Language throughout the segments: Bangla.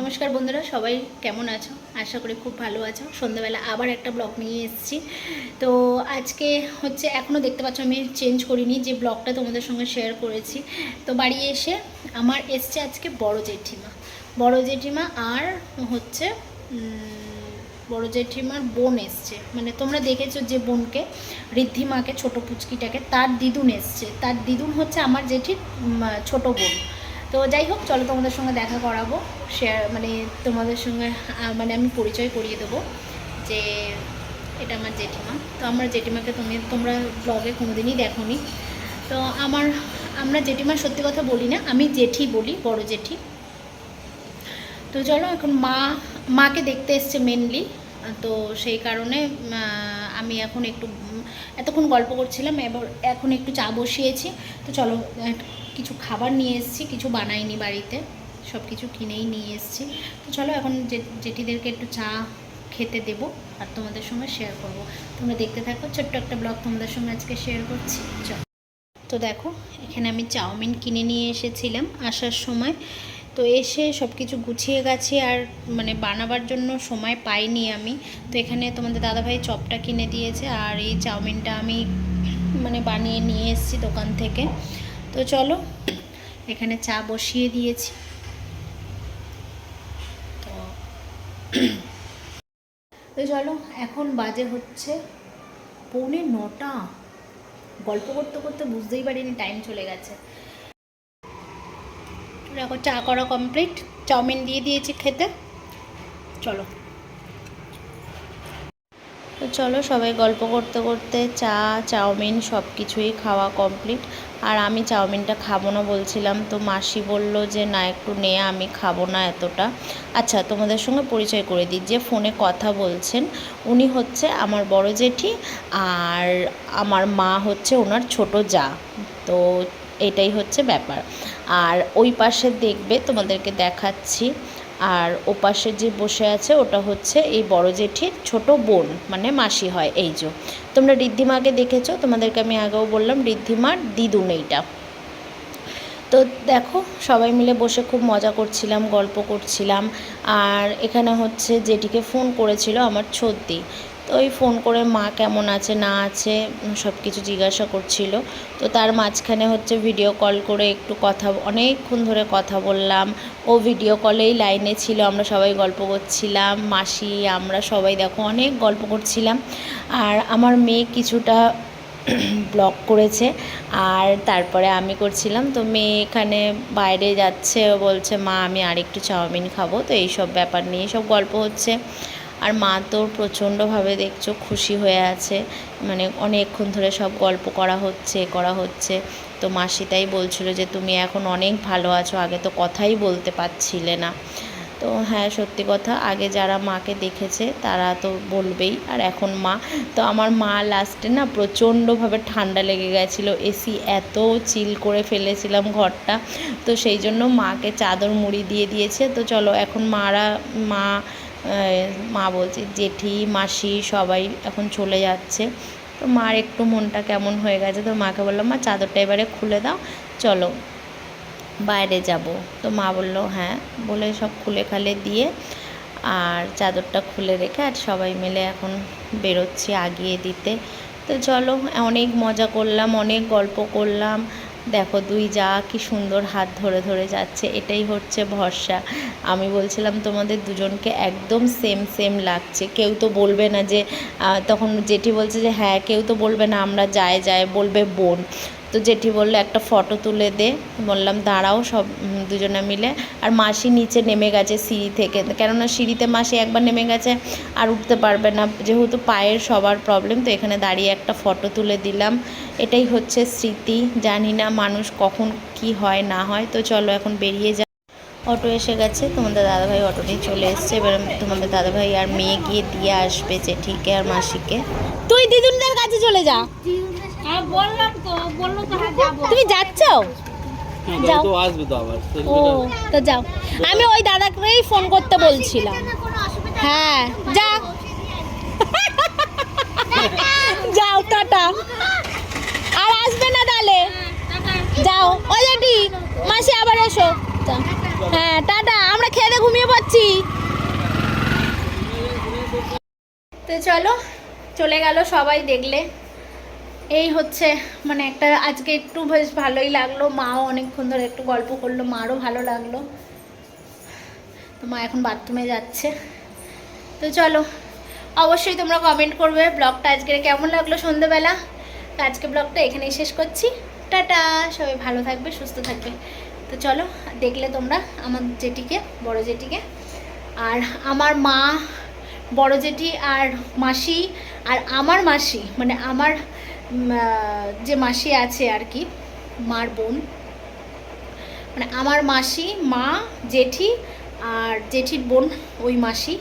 নমস্কার বন্ধুরা, সবাই কেমন আছো? আশা করি খুব ভালো আছো। সন্ধ্যাবেলা আবার একটা ব্লগ নিয়ে এসেছি। তো আজকে হচ্ছে এখনও দেখতে পাচ্ছ, আমি চেঞ্জ করিনি যে ব্লগটা তোমাদের সঙ্গে শেয়ার করেছি। তো বাড়ি এসে আমার এসছে আজকে বড় জেঠিমা। বড় জেঠিমা আর হচ্ছে বড় জেঠিমার বোন এসছে। মানে তোমরা দেখেছ যে বোনকে, ঋদ্ধিমাকে, ছোট পুচকিটাকে, তার দিদুন এসছে। তার দিদুন হচ্ছে আমার জেঠির ছোট বোন। তো যাই হোক, চলো তোমাদের সঙ্গে দেখা করাবো শেয়ার মানে তোমাদের সঙ্গে মানে আমি পরিচয় করিয়ে দেবো যে এটা আমার জেঠিমা। তো আমার জেঠিমাকে তুমি, তোমরা ব্লগে কোনোদিনই দেখোনি। তো আমার, আমরা জেঠিমা সত্যি কথা বলি না, আমি জেঠি বলি, বড় জেঠি। তো চলো, এখন মা, মাকে দেখতে এসছে মেনলি তো সেই কারণে আমি এখন একটু এতক্ষণ গল্প করছিলাম, এবার এখন একটু চা বসিয়েছি। তো চলো কিছু খাবার নিয়ে এসেছি, কিছু বানাইনি বাড়িতে সব কিছু কিনেই নিয়ে এসেছি। তো চলো, এখন জেঠিদেরকে একটু চা খেতে দেব আর তোমাদের সঙ্গে শেয়ার করব। তোমরা দেখতে থাকো, ছোট্ট একটা ব্লগ তোমাদের সঙ্গে আজকে শেয়ার করছি। চলো। তো দেখো, এখানে আমি চাউমিন কিনে নিয়ে এসেছিলাম আসার সময়। তো এসে সব কিছু গুছিয়ে গেছি আর মানে বানাবার জন্য সময় পাইনি আমি। তো এখানে তোমাদের দাদাভাই চপটা কিনে দিয়েছে আর এই চাউমিনটা আমি মানে বানিয়ে নিয়ে এসেছি দোকান থেকে। তো চলো, এখানে চা বসিয়ে দিয়েছি। তো তো চলো, এখন বাজে হচ্ছে পৌনে নটা। গল্প করতে করতে বুঝতেই পারিনি টাইম চলে গেছে। দেখো চা করা কমপ্লিট চাউমিন দিয়ে দিয়েছি খেতে। চলো। তো চলো সবাই গল্প করতে করতে চা, চাউমিন সব কিছুই খাওয়া কমপ্লিট আর আমি চাউমিনটা খাব না বলছিলাম, তো মাসি বলল যে, না, একটু নে, আমি খাব না এতটা। আচ্ছা তোমাদের সঙ্গে পরিচয় করে দিই। যে ফোনে কথা বলছেন, উনি হচ্ছে আমার বড় জেঠি, আর আমার মা হচ্ছে ওনার ছোট যা। তো এটাই হচ্ছে ব্যাপার। আর ওই পাশে দেখবে, তোমাদেরকে দেখাচ্ছি, আর ও পাশে যে বসে আছে, ওটা হচ্ছে এই বড় জেঠির ছোট বোন মানে মাসি হয়, এই যে। তোমরা ঋদ্ধিমাকে দেখেছ? তোমাদেরকে আমি আগেও বললাম ঋদ্ধিমার দিদুন এইটা। তো দেখো, সবাই মিলে বসে খুব মজা করছিলাম, গল্প করছিলাম। আর এখানে হচ্ছে যেটিকে ফোন করেছিল আমার ছদ্দি। তো ওই ফোন করে মা কেমন আছে, না আছে সব কিছু জিজ্ঞাসা করছিল। তো তার মাঝখানে হচ্ছে ভিডিও কল করে একটু কথা, অনেকক্ষণ ধরে কথা বললাম। ও ভিডিও কলেই লাইনে ছিল, আমরা সবাই গল্প করছিলাম। মাসি, আমরা সবাই দেখো অনেক গল্প করছিলাম। আর আমার মেয়ে কিছুটা ব্লগ করেছে। আর তারপরে আমি করছিলাম, তো মেয়ে এখানে বাইরে যাচ্ছে। বলছে, মা, আমি আরেকটু চাউমিন খাব। তো এইসব ব্যাপার নিয়ে সব গল্প হচ্ছে। আর মা তো প্রচণ্ডভাবে দেখছ খুশি হয়ে আছে। মানে অনেকক্ষণ ধরে সব গল্প করা হচ্ছে করা হচ্ছে। তো মাসি তাই বলছিল যে, তুমি এখন অনেক ভালো আছো, আগে তো কথাই বলতে পারছিলে না। তো হ্যাঁ সত্যি কথা, আগে যারা মাকে দেখেছে, তারা তো বলবেই। আর এখন মা, তো আমার মা লাস্টে না প্রচণ্ডভাবে ঠান্ডা লেগে গেছিল। এসি এত চিল করে ফেলেছিলাম ঘরটা। তো সেই জন্য মাকে চাদর মুড়ি দিয়ে দিয়েছে। তো চলো, এখন মারা, মা মা বলছে, জেঠি, মাসি সবাই এখন চলে যাচ্ছে। তো মার একটু মনটা কেমন হয়ে গেছে, তো মাকে বললাম, মা, চাদরটা এবারে খুলে দাও, চলো, বাইরে যাব। তো মা বলল হ্যাঁ বলে সব খুলে খালে দিয়ে আর চাদরটা খুলে রেখে আর সবাই মিলে এখন বেরোচ্ছি আগিয়ে দিতে। তো চলো, অনেক মজা করলাম, অনেক গল্প করলাম। দেখো দুই যা কি সুন্দর হাত ধরে ধরে যাচ্ছে, এটাই হচ্ছে ভরসা। আমি বলছিলাম তোমাদের দুজনকে একদম সেম সেম লাগছে। কেউ তো বলবে না যে তখন জেঠি বলছে যে হ্যাঁ কেউ তো বলবে না, আমরা যায় যায় বলবে বোন। তো জেঠি বলল, একটা ফটো তুলে দে। বললাম, দাঁড়াও সব দুজনে মিলে। আর মাসি নিচে নেমে গেছে সিঁড়ি থেকে। কেননা সিঁড়িতে মাসি একবার নেমে গেছে আর উঠতে পারবে না। যেহেতু পায়ের সবার প্রবলেম তো এখানে দাঁড়িয়ে একটা ফটো তুলে দিলাম। এটাই হচ্ছে স্মৃতি। জানি না মানুষ কখন কি হয়, না হয়। তো চলো এখন বেরিয়ে যা অটো এসে গেছে। তোমাদের দাদাভাই অটো চলে এসছে। এবার তোমাদের দাদাভাই আর মেয়ে গিয়ে দিয়ে আসবে জেঠিকে আর মাসিকে। তুই দিদুনদের কাছে চলে যা। তুমি যাচ্ছ? যাও। ও তো যাও। আমি ওই দাদাকেই ফোন করতে বলছিলাম। হ্যাঁ যা। যাও টাটা। আর আসবে না তাহলে? যাও। অলরেডি মাসি আবার এসো। হ্যাঁ টাটা। আমরা খেয়ে ঘুমিয়ে পড়ছি। তো চলো চলে গেল সবাই দেখলে। এই হচ্ছে মানে একটা আজকে একটু বেশ ভালোই লাগল। মাও অনেকক্ষণ ধরে একটু গল্প করল, মারও ভালো লাগল। তো মা এখন বাথরুমে যাচ্ছে। তো চলো, অবশ্যই তোমরা কমেন্ট করবে ব্লগটা আজকের কেমন লাগল সন্ধেবেলা। তো আজকে ব্লগটা এখানেই শেষ করছি। টাটা, সবাই ভালো থাকবে, সুস্থ থাকবে। তো চলো, দেখলে তোমরা আমার জেঠিকে, বড় জেঠিকে। আর আমার মা, বড় জেঠি আর মাসি, আর আমার মাসি মানে আমার যে মাসি আছে আর কি, মার বোন। মানে আমার মাসি, মা, জেঠি আর জেঠির বোন, ওই মাসি।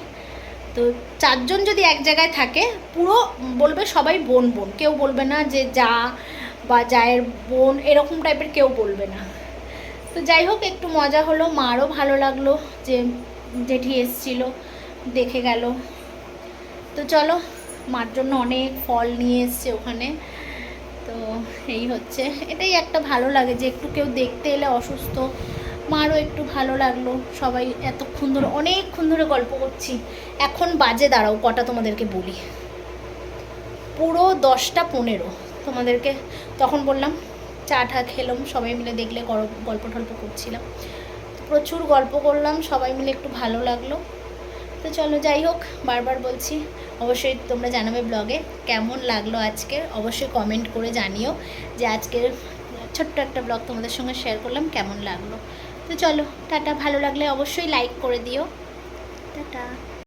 তো চারজন যদি এক জায়গায় থাকে, পুরো বলবে সবাই বোন বোন। কেউ বলবে না যে যা বা জায়ের বোন, এরকম টাইপের কেউ বলবে না। তো যাই হোক, একটু মজা হলো, মারও ভালো লাগল যে জেঠি এসছিল, দেখে গেল। তো চলো, মার জন্য অনেক ফল নিয়ে এসছে ওখানে। তো এই হচ্ছে। এটাই একটা ভালো লাগে যে একটু কেউ দেখতে এলে অসুস্থ, মারও একটু ভালো লাগল। সবাই এতক্ষণ ধরে, অনেকক্ষণ ধরে গল্প করছি। এখন বাজে, দাঁড়াও, কটা তোমাদেরকে বলি। পুরো দশটা পনেরো তোমাদেরকে। তখন বললাম, চা টা খেলাম, সবাই মিলে দেখলে গল্প টল্প করছিলাম। প্রচুর গল্প করলাম, সবাই মিলে একটু ভালো লাগল। তো চলো, যাই হোক, বারবার বলছি অবশ্যই তোমরা জানাবে ব্লগে কেমন লাগল আজকে। অবশ্যই কমেন্ট করে জানিও যে আজকের ছোট্ট একটা ব্লগ তোমাদের সঙ্গে শেয়ার করলাম, কেমন লাগল। তো চলো, টাটা। ভালো লাগলে অবশ্যই লাইক করে দিও। টাটা।